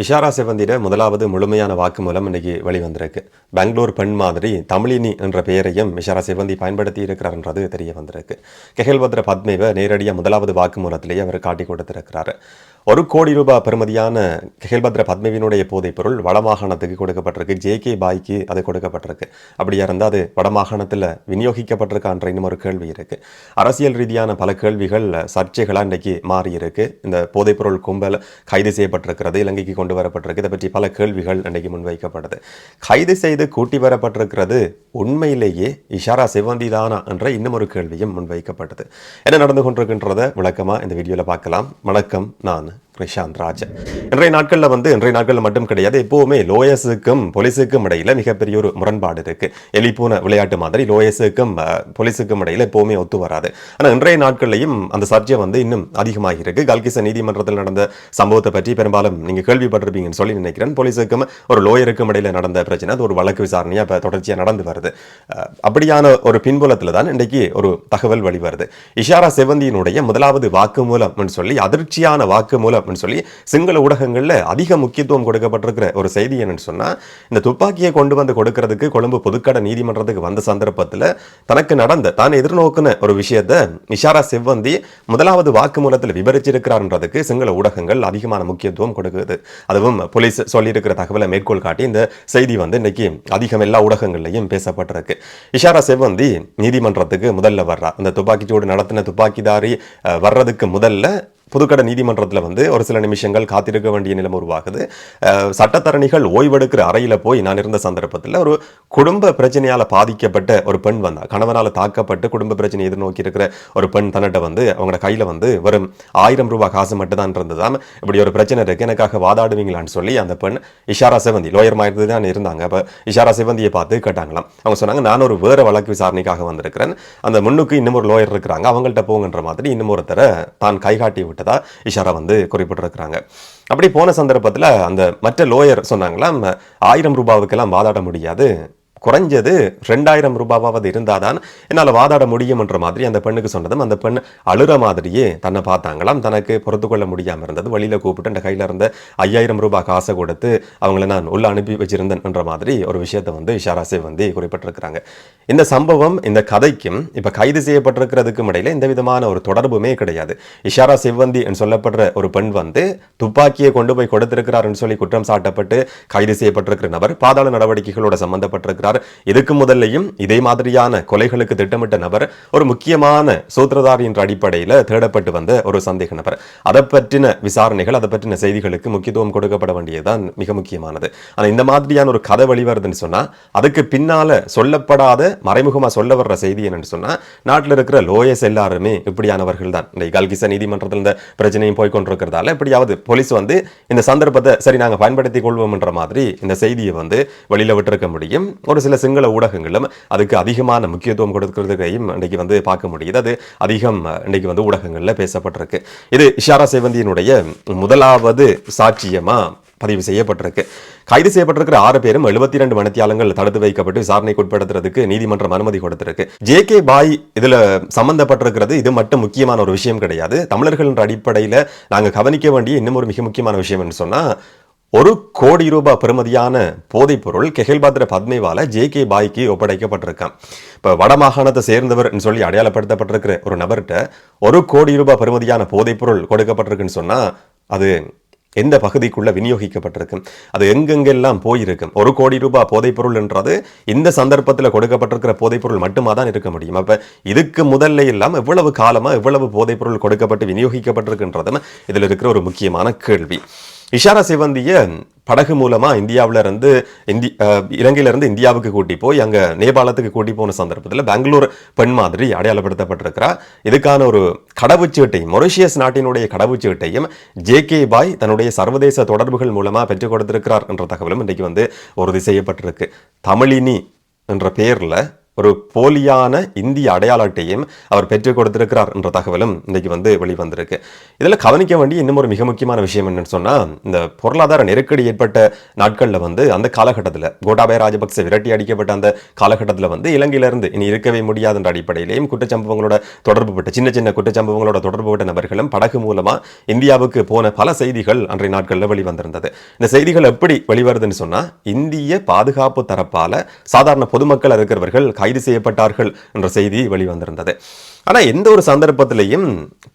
இஷாரா செவந்திட முதலாவது முழுமையான வாக்குமூலம் இன்னைக்கு வெளிவந்திருக்கு. பெங்களூர் பெண் மாதிரி தமிழினி என்ற பெயரையும் இஷாரா செவந்தி பயன்படுத்தி இருக்கிறார்ன்றது தெரிய வந்திருக்கு. கெஹல்பத்ர பத்மேவை நேரடியாக முதலாவது வாக்குமூலத்திலேயே அவர் காட்டி கொடுத்திருக்கிறாரு. ஒரு கோடி ரூபாய் பெறுமதியான கேல்பத்ர பத்மவினுடைய போதைப் பொருள் வடமாகாணத்துக்கு கொடுக்கப்பட்டிருக்கு. ஜே கே பாய்க்கு அது கொடுக்கப்பட்டிருக்கு. அப்படியா இருந்தால் அது வடமாகாணத்தில் விநியோகிக்கப்பட்டிருக்கான்ற இன்னும் ஒரு கேள்வி இருக்கு. அரசியல் ரீதியான பல கேள்விகள் சர்ச்சைகளாக இன்றைக்கு மாறி இருக்கு. இந்த போதைப்பொருள் கும்பல் கைது செய்யப்பட்டிருக்கிறது இலங்கைக்கு கொண்டு வரப்பட்டிருக்கு. இதை பற்றி பல கேள்விகள் இன்றைக்கு முன்வைக்கப்படுது. கைது செய்து கூட்டி வரப்பட்டிருக்கிறது உண்மையிலேயே இஷாரா சிவந்தி தானா என்ற இன்னும் ஒரு கேள்வியும் முன்வைக்கப்பட்டது. என்ன நடந்து கொண்டிருக்கின்றத விளக்கமாக இந்த வீடியோவில் பார்க்கலாம். வணக்கம் நான் பிரசாந்த் ராஜா. இன்றைய நாட்களில் வந்து இன்றைய நாட்களில் மட்டும் கிடையாது எப்போவுமே லோயஸுக்கும் போலீஸுக்கும் இடையில மிகப்பெரிய ஒரு முரண்பாடு இருக்கு. எலிப்பூன விளையாட்டு மாதிரி லோயஸுக்கும் போலீஸுக்கும் இடையில எப்போவுமே ஒத்து வராது. ஆனால் இன்றைய நாட்கள்லையும் அந்த சர்ச்சை வந்து இன்னும் அதிகமாகி இருக்கு. கல்கிச நீதிமன்றத்தில் நடந்த சம்பவத்தை பற்றி பெரும்பாலும் நீங்க கேள்விப்பட்டிருப்பீங்கன்னு சொல்லி நினைக்கிறேன். போலீஸுக்கும் ஒரு லோயருக்கும் இடையில நடந்த பிரச்சனை அது ஒரு வழக்கு விசாரணையாக இப்போ தொடர்ச்சியாக நடந்து வருது. அப்படியான ஒரு பின்புலத்தில் தான் இன்றைக்கு ஒரு தகவல் வெளிவருது. இஷாரா செவந்தியினுடைய முதலாவது வாக்குமூலம் சொல்லி அதிர்ச்சியான அப்படின்னு சொல்லி சிங்கள ஊடகங்கள்ல அதிக முக்கியத்துவம் கொடுக்கப்பட்டிருக்கிற ஒரு செய்தி என்னன்னு சொன்னால் இந்த துப்பாக்கியை கொண்டு வந்து கொடுக்கறதுக்கு கொழும்பு பொதுக்கட நீதிமன்றத்துக்கு வந்த சந்தர்ப்பத்தில் தனக்கு நடந்த தான் எதிர்நோக்கின ஒரு விஷயத்தை இஷாரா செவ்வந்தி முதலாவது வாக்குமூலத்தில் விவரிச்சிருக்கிறார்ன்றதுக்கு சிங்கள ஊடகங்கள் அதிகமான முக்கியத்துவம் கொடுக்குது. அதுவும் போலீஸ் சொல்லியிருக்கிற தகவலை மேற்கோள் காட்டி இந்த செய்தி வந்து இன்னைக்கு அதிகம் எல்லா ஊடகங்கள்லையும் பேசப்பட்டிருக்கு. இஷாரா செவ்வந்தி நீதிமன்றத்துக்கு முதல்ல வர்றா. அந்த துப்பாக்கிச்சூடு நடத்தின துப்பாக்கிதாரி வர்றதுக்கு முதல்ல புதுக்கடை நீதிமன்றத்தில் வந்து ஒரு சில நிமிஷங்கள் காத்திருக்க வேண்டிய நிலம் உருவாகுது. சட்டத்தரணிகள் ஓய்வெடுக்கிற அறையில் போய் நான் இருந்த சந்தர்ப்பத்தில் ஒரு குடும்ப பிரச்சனையால் பாதிக்கப்பட்ட ஒரு பெண் வந்தா கணவனால் தாக்கப்பட்டு குடும்ப பிரச்சனை எதிர்நோக்கி இருக்கிற ஒரு பெண் தன்னிட்ட வந்து அவங்களோட கையில் வந்து வெறும் ஆயிரம் ரூபாய் காசு மட்டும் தான் இருந்ததாம். இப்படி ஒரு பிரச்சனை இருக்கு எனக்காக வாதாடுவீங்களான்னு சொல்லி அந்த பெண் இஷாரா செவந்தி லோயர் மாதிரி தான் இருந்தாங்க. அப்போ இஷாரா செவந்தியை பார்த்து கேட்டாங்களாம். அவங்க சொன்னாங்க நான் ஒரு வேறு வழக்கு விசாரணைக்காக வந்திருக்கிறேன். அந்த முன்னுக்கு இன்னும் ஒரு லோயர் இருக்கிறாங்க. அவங்கள்ட்ட போங்கன்ற மாதிரி இன்னும் ஒருத்தரை தான் கைகாட்டி விட்டதா இஷாரா வந்து குறிப்பிட்டிருக்கிறாங்க. அப்படி போன சந்தர்ப்பத்தில் அந்த மற்ற லோயர் சொன்னாங்களாம் ஆயிரம் ரூபாவுக்கெல்லாம் வாதாட முடியாது. குறைஞ்சது ரெண்டாயிரம் ரூபாவாவது இருந்தாதான் என்னால் வாதாட முடியும்ன்ற மாதிரி அந்த பெண்ணுக்கு சொன்னதும் அந்த பெண் அழுற மாதிரியே தன்னை பார்த்தாங்களாம். தனக்கு பொறுத்து கொள்ள முடியாமல் இருந்தது. வழியில் கூப்பிட்டு அந்த கையில் இருந்த ஐயாயிரம் ரூபாய் காசை கொடுத்து அவங்கள நான் உள்ள அனுப்பி வச்சிருந்தேன்ன்ற மாதிரி ஒரு விஷயத்தை வந்து இஷாரா வந்து குறிப்பிட்டிருக்கிறாங்க. இந்த சம்பவம் இந்த கதைக்கும் இப்போ கைது செய்யப்பட்டிருக்கிறதுக்கும் இடையில எந்த விதமான ஒரு தொடர்புமே கிடையாது. இஷாரா செவ்வந்தி என்று சொல்லப்படுற ஒரு பெண் வந்து துப்பாக்கியை கொண்டு போய் கொடுத்திருக்கிறார் சொல்லி குற்றம் சாட்டப்பட்டு கைது செய்யப்பட்டிருக்கிற நபர் பாதாள நடவடிக்கைகளோட சம்பந்தப்பட்டிருக்கிறார். இதுக்கு முதல்லையும் இதே மாதிரியான கொலைகளுக்கு திட்டமிட்ட நபர் ஒரு முக்கியமான சூத்திரதாரி என்ற அடிப்படையில் தேடப்பட்டு வந்த ஒரு சந்தேக நபர். அதை பற்றின விசாரணைகள் அதை பற்றின செய்திகளுக்கு முக்கியத்துவம் கொடுக்கப்பட வேண்டியதுதான் மிக முக்கியமானது. ஆனால் இந்த மாதிரியான ஒரு கதை வெளிவருதுன்னு சொன்னால் அதுக்கு பின்னால் சொல்லப்படாத மறைமுகமாக சொல்ல வர்ற செய்தி என்னன்னு சொன்னால் நாட்டில் இருக்கிற லோயர்ஸ் எல்லாருமே இப்படியானவர்கள் தான். இந்த கல்கிச நீதிமன்றத்தில் இந்த பிரச்சனையும் போய் கொண்டிருக்கிறதால எப்படியாவது போலீஸ் வந்து இந்த சந்தர்ப்பத்தை சரி நாங்கள் பயன்படுத்திக் கொள்வோம்ன்ற மாதிரி இந்த செய்தியை வந்து வெளியில் விட்டுருக்க முடியும். ஒரு சில சிங்கள ஊடகங்களும் அதுக்கு அதிகமான முக்கியத்துவம் கொடுக்கிறதையும் இன்றைக்கு வந்து பார்க்க முடியுது. அது அதிகம் இன்றைக்கு வந்து ஊடகங்களில் பேசப்பட்டிருக்கு. இது இஷாரா சேவந்தியினுடைய முதலாவது சாட்சியமா பதிவு செய்யப்பட்டிருக்கு. கைது செய்யப்பட்டிருக்கிற ஆறு பேரும் எழுபத்தி ரெண்டு மணித்தியாலங்கள் தடுத்து வைக்கப்பட்டு விசாரணைக்கு உட்படுத்துறதுக்கு நீதிமன்றம் அனுமதி கொடுத்திருக்கு. ஜே கே பாய் இதுல சம்பந்தப்பட்டிருக்கிறது. இது மட்டும் முக்கியமான ஒரு விஷயம் கிடையாது. தமிழர்கள் என்ற அடிப்படையில நாங்க கவனிக்க வேண்டிய இன்னும் ஒரு மிக முக்கியமான விஷயம் என்று சொன்னா ஒரு கோடி ரூபாய் பெறுமதியான போதைப்பொருள் பொருள் கெஹில்பாத்திர பத்மேவால ஜே கே பாய்க்கு ஒப்படைக்கப்பட்டிருக்கான் இப்போ வடமாகாணத்தை சேர்ந்தவர் சொல்லி அடையாளப்படுத்தப்பட்டிருக்கிற ஒரு நபர்கிட்ட ஒரு கோடி ரூபாய் பெறுமதியான போதைப்பொருள் கொடுக்கப்பட்டிருக்குன்னு சொன்னால் அது எந்த பகுதிக்குள்ள விநியோகிக்கப்பட்டிருக்கு அது எங்கெங்கெல்லாம் போயிருக்கும்? ஒரு கோடி ரூபாய் போதைப்பொருள் என்றது இந்த சந்தர்ப்பத்தில் கொடுக்கப்பட்டிருக்கிற போதைப்பொருள் மட்டுமா தான் இருக்க முடியும். அப்போ இதுக்கு முதல்ல எல்லாம் எவ்வளவு காலமாக எவ்வளவு போதைப்பொருள் கொடுக்கப்பட்டு விநியோகிக்கப்பட்டிருக்குன்றதுன்னு இதில் இருக்கிற ஒரு முக்கியமான கேள்வி. இஷாரா சிவந்திய படகு மூலமாக இந்தியாவில் இருந்து இந்தி இலங்கையிலேருந்து இந்தியாவுக்கு கூட்டி போய் அங்கே நேபாளத்துக்கு கூட்டி போன சந்தர்ப்பத்தில் பெங்களூர் பெண் மாதிரி அடையாளப்படுத்தப்பட்டிருக்கிறா. இதுக்கான ஒரு கடவுச்சீட்டையும் மொரிஷியஸ் நாட்டினுடைய கடவுச்சீட்டையும் ஜே கே பாய் தன்னுடைய சர்வதேச தொடர்புகள் மூலமாக பெற்றுக் கொடுத்திருக்கிறார் என்ற தகவலும் இன்றைக்கு வந்து உறுதி செய்யப்பட்டிருக்கு. தமிழினி என்ற பெயரில் ஒரு போலியான இந்திய அடையாள அட்டையும் அவர் பெற்றுக் கொடுத்திருக்கிறார் என்ற தகவலும் இன்னைக்கு வந்து வெளிவந்திருக்கு. இதில் கவனிக்க வேண்டிய இன்னும் ஒரு மிக முக்கியமான விஷயம் என்னன்னு சொன்னா இந்த பொருளாதார நெருக்கடி ஏற்பட்ட நாட்களில் வந்து அந்த காலகட்டத்தில் கோட்டாபய ராஜபக்சே விரட்டி அடிக்கப்பட்ட அந்த காலகட்டத்தில் வந்து இலங்கையிலிருந்து இனி இருக்கவே முடியாத என்ற அடிப்படையிலேயும் குற்றச்சம்பவங்களோட தொடர்புபட்ட சின்ன சின்ன குற்றச்சம்பவங்களோட தொடர்புபட்ட நபர்களும் படகு மூலமா இந்தியாவுக்கு போன பல செய்திகள் அன்றைய நாட்களில் வெளிவந்திருந்தது. இந்த செய்திகள் எப்படி வெளிவருதுன்னு சொன்னா இந்திய பாதுகாப்பு தரப்பால சாதாரண பொதுமக்கள் இருக்கிறவர்கள் கைது செய்யப்பட்டார்கள் என்ற செய்தி வெளிவந்திருந்தது. ஆனா எந்த ஒரு சந்தர்ப்பத்திலையும்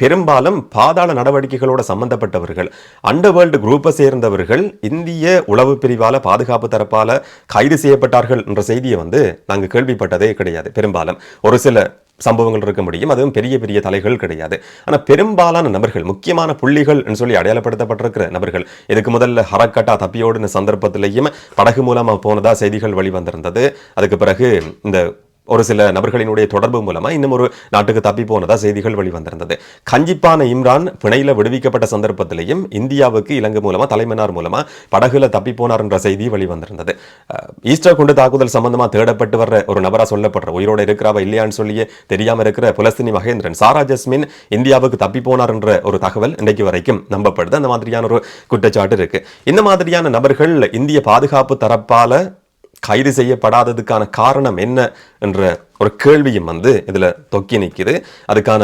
பெரும்பாலும் பாதாள நடவடிக்கைகளோட சம்பந்தப்பட்டவர்கள் அண்டர் வேர்ல்டு குரூப்பை சேர்ந்தவர்கள் இந்திய உளவு பிரிவால பாதுகாப்பு தரப்பால கைது செய்யப்பட்டார்கள் என்ற செய்தியை வந்து நாங்க கேள்விப்பட்டதே கிடையாது. பெரும்பாலும் ஒரு சில சம்பவங்கள் இருக்க முடியும். அதுவும் பெரிய பெரிய தலைகள் கிடையாது. ஆனால் பெரும்பாலான நபர்கள் முக்கியமான புள்ளிகள் சொல்லி அடையாளப்படுத்தப்பட்டிருக்கிற நபர்கள் இதுக்கு முதல்ல ஹரக்கட்டா தப்பியோடுன சந்தர்ப்பத்திலையும் படகு மூலமாக போனதாக செய்திகள் வெளிவந்திருந்தது. அதுக்கு பிறகு இந்த ஒரு சில நபர்களினுடைய தொடர்பு மூலமா இன்னும் ஒரு நாட்டுக்கு தப்பி போனதா செய்திகள் வெளிவந்திருந்தது. கஞ்சிப்பான இம்ரான் பிணையில விடுவிக்கப்பட்ட சந்தர்ப்பத்திலையும் இந்தியாவுக்கு இலங்கை மூலமா தலைமன்னார் மூலமா படகுல தப்பி போனார் என்ற செய்தி வெளிவந்திருந்தது. ஈஸ்டர் குண்டு தாக்குதல் சம்பந்தமாக தேடப்பட்டு வர்ற ஒரு நபரா சொல்லப்படுற உயிரோட இருக்கிறாவா இல்லையான்னு சொல்லியே தெரியாம இருக்கிற புலஸ்தினி மகேந்திரன் சாரா ஜஸ்மின் இந்தியாவுக்கு தப்பி போனார் என்ற ஒரு தகவல் இன்றைக்கு வரைக்கும் நம்பப்படுது. அந்த மாதிரியான ஒரு குற்றச்சாட்டு இருக்கு. இந்த மாதிரியான நபர்கள் இந்திய பாதுகாப்பு தரப்பால கைது செய்யப்படாததுக்கான காரணம் என்ன என்ற ஒரு கேள்வியும் வந்து இதில் தொக்கி நிற்கிது அதுக்கான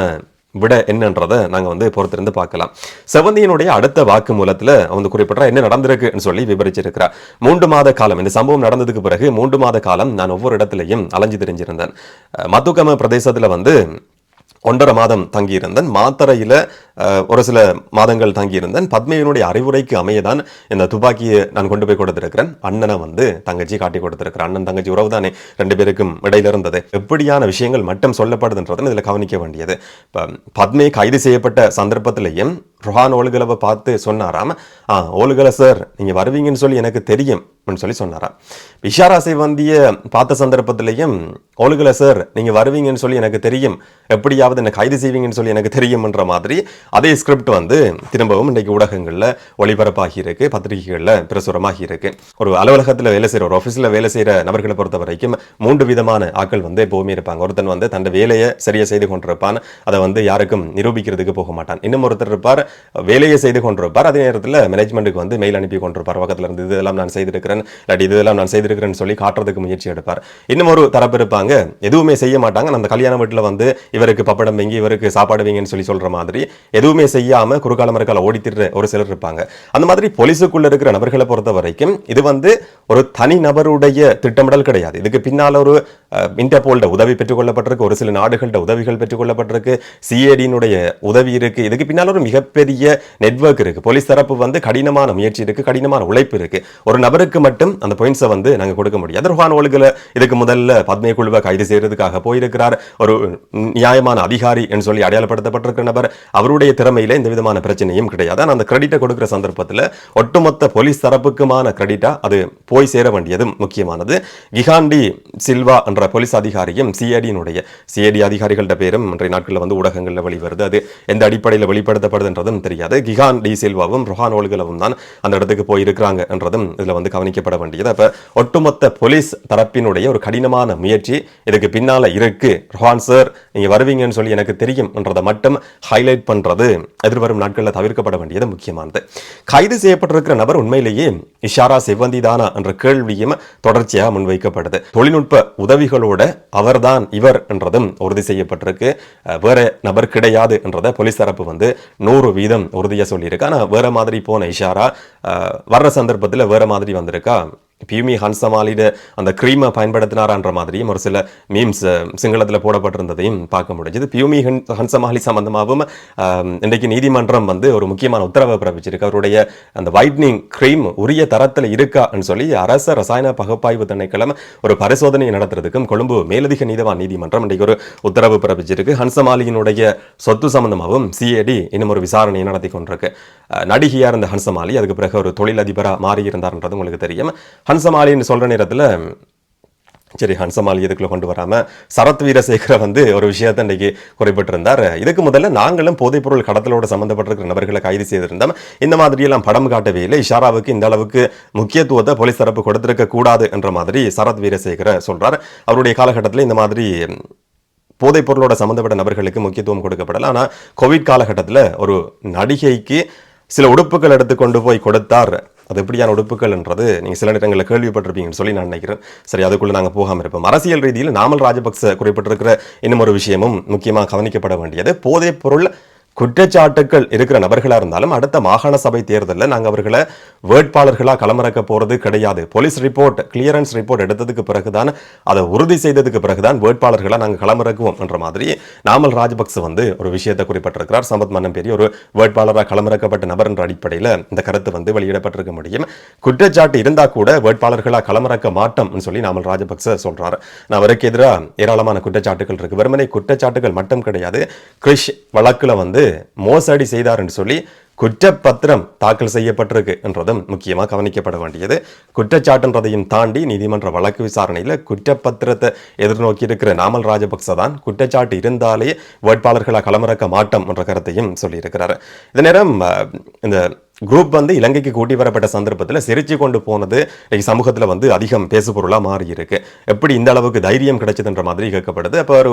விட என்னன்றதை நாங்கள் வந்து பொறுத்திருந்து பார்க்கலாம். செவந்தியினுடைய அடுத்த வாக்குமூலத்துல வந்து குறிப்பிட்ட என்ன நடந்திருக்குன்னு சொல்லி விவரிச்சிருக்கிறார் மூன்று மாத காலம் இந்த சம்பவம் நடந்ததுக்கு பிறகு மூன்று மாத காலம் நான் ஒவ்வொரு இடத்துலையும் அலைஞ்சு தெரிஞ்சிருந்தேன். மத்துக்கம பிரதேசத்தில் வந்து ஒன்றரை மாதம் தங்கியிருந்தேன். மாத்தரையில் ஒரு சில மாதங்கள் தங்கியிருந்தேன். பத்மியினுடைய அறிவுரைக்கு அமையதான் இந்த துப்பாக்கியை நான் கொண்டு போய் கொடுத்திருக்கிறேன். அண்ணனை வந்து தங்கச்சி காட்டி கொடுத்திருக்கிறேன் அண்ணன் தங்கச்சி உறவு தானே ரெண்டு பேருக்கும் இடையில இருந்தது. எப்படியான விஷயங்கள் மட்டும் சொல்லப்படுதுன்றதை இதில் கவனிக்க வேண்டியது. இப்போ பத்மே கைது செய்யப்பட்ட சந்தர்ப்பத்திலையும் ருஹான் ஓல்கலவை பார்த்து சொன்னாராம் ஆ ஓல்கல சார் நீங்க வருவீங்கன்னு சொல்லி எனக்கு தெரியும் சொல்லி சொன்னாராம். இஷாரா சிவந்திய பார்த்த சந்தர்ப்பத்திலையும் ஓலுகல சார் நீங்க வருவீங்கன்னு சொல்லி எனக்கு தெரியும். எப்படியாவது என்ன கைது செய்வீங்கன்னு சொல்லி எனக்கு தெரியும்ன்ற மாதிரி அதே ஸ்கிரிப்ட் வந்து திரும்பவும் இன்றைக்கு ஊடகங்களில் ஒளிபரப்பாகி இருக்கு பத்திரிகைகளில் பிரசுரமாகி இருக்கு ஒரு அலுவலகத்தில் வேலை செய்கிற ஒரு ஆஃபீஸில் வேலை செய்கிற நபர்களை பொறுத்த வரைக்கும் மூன்று விதமான ஆட்கள் வந்து எப்போவுமே இருப்பாங்க. ஒருத்தன் வந்து தன் வேலையை சரியாக செய்து கொண்டிருப்பான் அதை வந்து யாருக்கும் நிரூபிக்கிறதுக்கு போக மாட்டான். இன்னும் ஒருத்தர் இருப்பார் வேலையை செய்து கொண்டிருப்பார் அதே நேரத்தில் மேனேஜ்மெண்ட்டுக்கு வந்து மெயில் அனுப்பி கொண்டிருப்பார். பக்கத்துல இருந்து இதெல்லாம் நான் செய்திருக்கிறேன் இல்லாட்டி இதெல்லாம் நான் செய்திருக்கிறேன்னு சொல்லி காட்டுறதுக்கு முயற்சி எடுப்பார். இன்னும் ஒரு தரப்பு இருப்பாங்க எதுவுமே செய்ய மாட்டாங்க. அந்த கல்யாண வீட்டில் வந்து இவருக்கு பப்படம் வைங்க இவருக்கு சாப்பாடு வைங்கன்னு சொல்லி சொல்ற மாதிரி எதுவுமே செய்யாமல் குறுக்கால மறுக்கால ஓடித்திடுற ஒரு சிலர் இருப்பாங்க. அந்த மாதிரி போலீஸுக்குள்ளே இருக்கிற நபர்களை பொறுத்த வரைக்கும் இது வந்து ஒரு தனி நபருடைய திட்டமிடல் கிடையாது. இதுக்கு பின்னால் ஒரு இன்டர்போல்ட உதவி பெற்றுக்கொள்ளப்பட்டிருக்கு ஒரு சில நாடுகள்ட உதவிகள் பெற்றுக்கொள்ளப்பட்டிருக்கு சிஏடியினுடைய உதவி இருக்கு. இதுக்கு பின்னால் ஒரு மிகப்பெரிய நெட்வொர்க் இருக்கு. போலீஸ் தரப்பு வந்து கடினமான முயற்சி இருக்கு கடினமான உழைப்பு இருக்கு. ஒரு நபருக்கு மட்டும் அந்த பாயிண்ட்ஸை வந்து நாங்கள் கொடுக்க முடியும். ருஹான் ஒழுகுல இதுக்கு முதல்ல பத்மை குழுவை கைது செய்யறதுக்காக போயிருக்கிறார். ஒரு நியாயமான அதிகாரி என்று சொல்லி அடையாளப்படுத்தப்பட்டிருக்கிற நபர். அவருடைய திறமையில எந்த விதமான பிரச்சனையும் கிடையாது. ஆனால் அந்த கிரெடிட்டை கொடுக்கிற சந்தர்ப்பத்தில் ஒட்டுமொத்த போலீஸ் தரப்புக்குமான கிரெடிட்டா அது போய் சேர வேண்டியது முக்கியமானது. கிகாண்டி சில்வா என்ற போலீஸ் அதிகாரியும் சிஐடியினுடைய சிஐடி அதிகாரிகள்ட பேரும் இன்றைய நாட்களில் வந்து ஊடகங்களில் வெளிவருது. அது எந்த அடிப்படையில் வெளிப்படுத்தப்படுதுன்றதும் தெரியாது. கிகான் டி சில்வாவும் ரொஹான் ஓல்களவும் தான் அந்த இடத்துக்கு போயிருக்கிறாங்க என்றதும் இதில் வந்து கவனிக்கப்பட வேண்டியது. அப்போ ஒட்டுமொத்த போலீஸ் தரப்பினுடைய ஒரு கடினமான முயற்சி இதுக்கு பின்னால் இருக்கு. ரொஹான் சார் நீங்கள் வருவீங்கன்னு சொல்லி எனக்கு தெரியும் என்றதை மட்டும் ஹைலைட் பண்ணுறது எதிர்வரும் நாட்களில் தவிர்க்கப்பட வேண்டியது முக்கியமானது. கைது செய்யப்பட்டிருக்கிற நபர் உண்மையிலேயே இஷாரா செவ்வந்தி தானா என்ற கேள்வியும் தொடர்ச்சியாக முன்வைக்கப்படுது. தொழில்நுட்ப உதவி உதவிகளோட அவர்தான் இவர் என்றதும் உறுதி செய்யப்பட்டிருக்கு. வேற நபர் கிடையாது என்றதை போலீஸ் தரப்பு வந்து நூறு வீதம் உறுதியா சொல்லியிருக்கு. ஆனால் வேற மாதிரி போன இஷாரா வர்ற சந்தர்ப்பத்தில் வேற மாதிரி வந்திருக்கா? பியூமி ஹன்சமாலிட அந்த க்ரீமை பயன்படுத்தினாரான்ற மாதிரியும் ஒரு சில மீம்ஸ் சிங்களத்தில் போடப்பட்டிருந்ததையும் பார்க்க முடிஞ்சது. பியூமி ஹன் ஹன்சமாலி சம்பந்தமாகவும் இன்றைக்கு நீதிமன்றம் வந்து ஒரு முக்கியமான உத்தரவை பிறப்பிச்சிருக்கு. அவருடைய அந்த வைட்னிங் க்ரீம் உரிய தரத்தில் இருக்கான்னு சொல்லி அரச ரசாயன பகுப்பாய்வு திணைக்களம் ஒரு பரிசோதனை நடத்துறதுக்கும் கொழும்பு மேலதிக நீதவான் நீதிமன்றம் இன்றைக்கு ஒரு உத்தரவு பிறப்பிச்சிருக்கு. ஹன்சமாலியினுடைய சொத்து சம்பந்தமாகவும் சிஏடி இன்னும் ஒரு விசாரணையை நடத்தி கொண்டிருக்கு. நடிகையாக இருந்த ஹன்சமாலி அதுக்கு பிறகு ஒரு தொழிலதிபராக மாறியிருந்தார்ன்றது உங்களுக்கு தெரியும். ஹன்சமாலின்னு சொல்கிற நேரத்தில் சரி ஹன்சமாலி இதுக்குள்ள கொண்டு வராமல் சரத் வீரசேகர வந்து ஒரு விஷயத்தை இன்றைக்கி குறிப்பிட்டிருந்தார். இதுக்கு முதல்ல நாங்களும் போதைப்பொருள் கடத்தலோடு சம்மந்தப்பட்டிருக்கிற நபர்களை கைது செய்திருந்தோம். இந்த மாதிரியெல்லாம் படம் காட்டவே இல்லை. இஷாராவுக்கு இந்த அளவுக்கு முக்கியத்துவத்தை போலீஸ் தரப்பு கொடுத்திருக்க கூடாது என்ற மாதிரி சரத் வீரசேகர சொல்கிறார் அவருடைய காலகட்டத்தில் இந்த மாதிரி போதைப்பொருளோட சம்மந்தப்பட்ட நபர்களுக்கு முக்கியத்துவம் கொடுக்கப்படல. ஆனால் கோவிட் காலகட்டத்தில் ஒரு நடிகைக்கு சில உடுப்புகள் எடுத்து கொண்டு போய் கொடுத்தார். அது எப்படியான உடுப்புகள்ன்றது நீங்கள் சில நேரங்களில் கேள்விப்பட்டிருப்பீங்கன்னு சொல்லி நான் நினைக்கிறேன். சரி அதுக்குள்ளே நாங்கள் போகாமல் இருப்போம். அரசியல் ரீதியில் நாமல் ராஜபக்ச குறிப்பிட்டிருக்கிற இன்னும் ஒரு விஷயமும் முக்கியமாக கவனிக்கப்பட வேண்டியது. போதைப் பொருள் குற்றச்சாட்டுக்கள் இருக்கிற நபர்களாக இருந்தாலும் அடுத்த மாகாண சபை தேர்தலில் நாங்கள் அவர்களை வேட்பாளர்களாக களமிறக்க போகிறது கிடையாது. போலீஸ் ரிப்போர்ட் கிளியரன்ஸ் ரிப்போர்ட் எடுத்ததுக்கு பிறகுதான் அதை உறுதி செய்ததுக்கு பிறகுதான் வேட்பாளர்களாக நாங்கள் களமிறக்குவோம் என்ற மாதிரி நாமல் ராஜபக்ச வந்து ஒரு விஷயத்தை குறிப்பிட்டிருக்கிறார். சம்பத் மன்னம் பெரிய ஒரு வேட்பாளராக களமிறக்கப்பட்ட நபர் என்ற அடிப்படையில் இந்த கருத்து வந்து வெளியிடப்பட்டிருக்க முடியும். குற்றச்சாட்டு இருந்தால் கூட வேட்பாளர்களாக களமிறக்க மாட்டோம்னு சொல்லி நாமல் ராஜபக்ச சொல்கிறார் நான் அவருக்கு எதிராக ஏராளமான குற்றச்சாட்டுகள் இருக்குது வெறுமனை குற்றச்சாட்டுகள் மட்டும் கிடையாது. கிறிஷ் வழக்கில் வந்து மோசடி செய்தார் என்று சொல்லி குற்றப்பத்திரம் தாக்கல் செய்யப்பட்டிருக்கு என்றதும் முக்கியமாக கவனிக்கப்பட வேண்டியது. குற்றச்சாட்டுன்றதையும் தாண்டி நீதிமன்ற வழக்கு விசாரணையில் குற்றப்பத்திரத்தை எதிர்நோக்கி இருக்கிற நாமல் ராஜபக்ச தான் குற்றச்சாட்டு இருந்தாலே வேட்பாளர்களை களமிறக்க மாட்டோம் என்ற கருத்தையும் சொல்லியிருக்கிறார். இந்த நேரம் இந்த குரூப் வந்து இலங்கைக்கு கூட்டி வரப்பட்ட சந்தர்ப்பத்தில் சிரிச்சு கொண்டு போனது இன்னைக்கு சமூகத்தில் வந்து அதிகம் பேசுபொருளாக மாறி இருக்கு எப்படி இந்த அளவுக்கு தைரியம் கிடைச்சதுன்ற மாதிரி கேட்கப்படுது. அப்போ ஒரு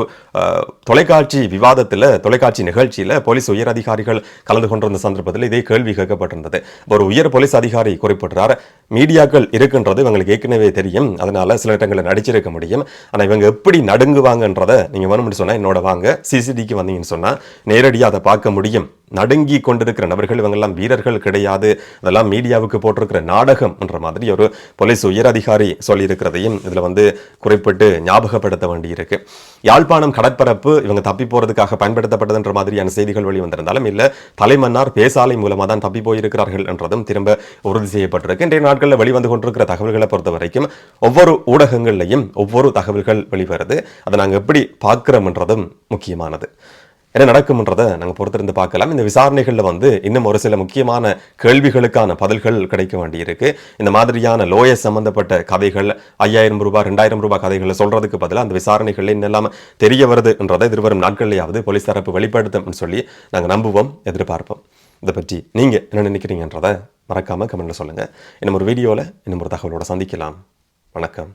தொலைக்காட்சி விவாதத்தில் தொலைக்காட்சி நிகழ்ச்சியில் போலீஸ் உயர் அதிகாரிகள் கலந்து கொண்டிருந்த சந்தர்ப்பத்தில் இதே கேள்வி கேட்கப்பட்டிருந்தது. ஒரு உயர் போலீஸ் அதிகாரி குறிப்பிட்டார் மீடியாக்கள் இருக்குன்றது இவங்களுக்கு ஏற்கனவே தெரியும். அதனால சில இடங்களில் நடிச்சிருக்க முடியும். ஆனால் இவங்க எப்படி நடுங்குவாங்கன்றதை நீங்கள் வேணும்னு சொன்னால் என்னோட வாங்க. சிசிடிக்கு வந்தீங்கன்னு சொன்னால் நேரடியாக அதை பார்க்க முடியும். நடுங்கி கொண்டிருக்கிற நபர்கள் இவங்கெல்லாம் வீரர்கள் கிடையாது. அதெல்லாம் மீடியாவுக்கு போட்டிருக்கிற நாடகம் என்ற மாதிரி ஒரு போலீஸ் உயர் அதிகாரி சொல்லியிருக்கிறதையும் இதில் வந்து குறிப்பிட்டு ஞாபகப்படுத்த வேண்டியிருக்கு. யாழ்ப்பாணம் கடற்பரப்பு இவங்க தப்பி போறதுக்காக பயன்படுத்தப்பட்டதுன்ற மாதிரியான செய்திகள் வெளிவந்திருந்தாலும் இல்லை தலைமன்னார் பேசாலை மூலமாக தான் தப்பி போயிருக்கிறார்கள் என்றதும் திரும்ப உறுதி செய்யப்பட்டிருக்கு. இன்றைய நாட்களில் வெளிவந்து கொண்டிருக்கிற தகவல்களை பொறுத்த வரைக்கும் ஒவ்வொரு ஊடகங்கள்லையும் ஒவ்வொரு தகவல்கள் வெளிவருது. அதை நாங்கள் எப்படி பார்க்குறோம்ன்றதும் முக்கியமானது. என்ன நடக்கும்ன்றதை நாங்கள் பொறுத்திருந்து பார்க்கலாம். இந்த விசாரணைகளில் வந்து இன்னும் ஒரு சில முக்கியமான கேள்விகளுக்கான பதில்கள் கிடைக்க வேண்டியிருக்கு. இந்த மாதிரியான லோயர் சம்பந்தப்பட்ட கதைகள் ஐயாயிரம் ரூபாய் ரெண்டாயிரம் ரூபாய் கதைகளை சொல்றதுக்கு பதிலாக அந்த விசாரணைகள் இன்னெல்லாம் தெரிய வருதுன்றதை எதிர்வரும் நாட்கள்லையாவது போலீஸ் தரப்பு வெளிப்படுத்தும்னு சொல்லி நாங்கள் நம்புவோம் எதிர்பார்ப்போம். இதை பற்றி நீங்கள் என்ன நினைக்கிறீங்கன்றதை மறக்காமல் கமெண்ட்டில் சொல்லுங்கள் இன்னும் ஒரு வீடியோவில் இன்னும் ஒரு தகவலோட சந்திக்கலாம். வணக்கம்.